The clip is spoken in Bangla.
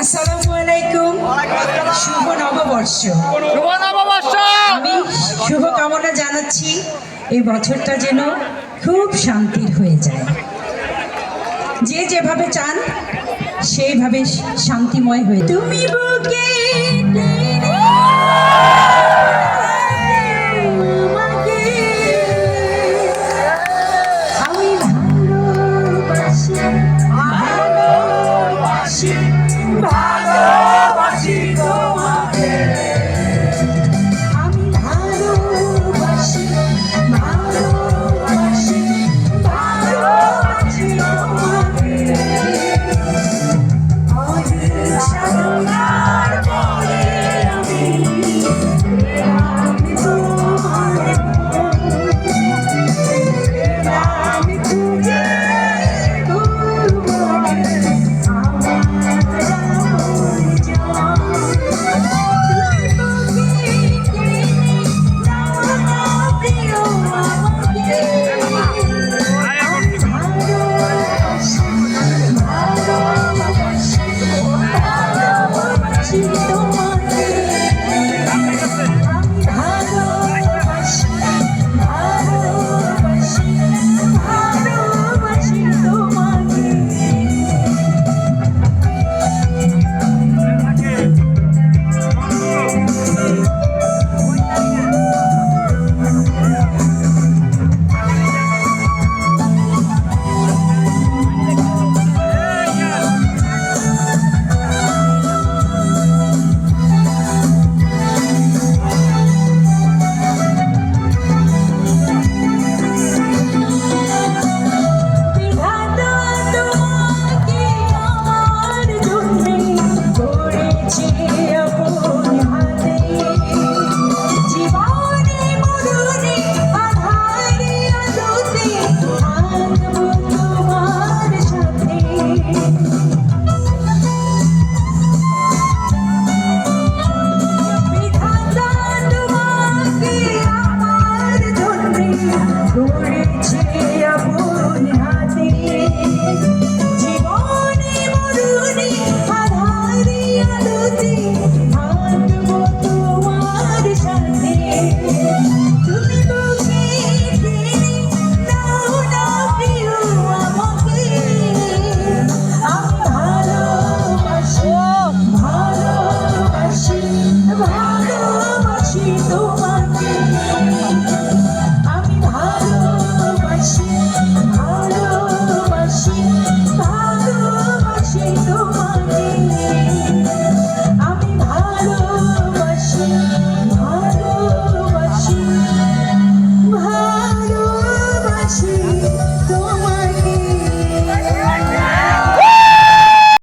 আসসালামু আলাইকুম। শুভ নববর্ষ। শুভ নববর্ষ! আমি শুভ কামনা জানাচ্ছি এই বছরটা যেন খুব শান্তির হয়ে যায়। যে যেভাবে চান সেইভাবে শান্তিময় হয়ে তুমি বুকে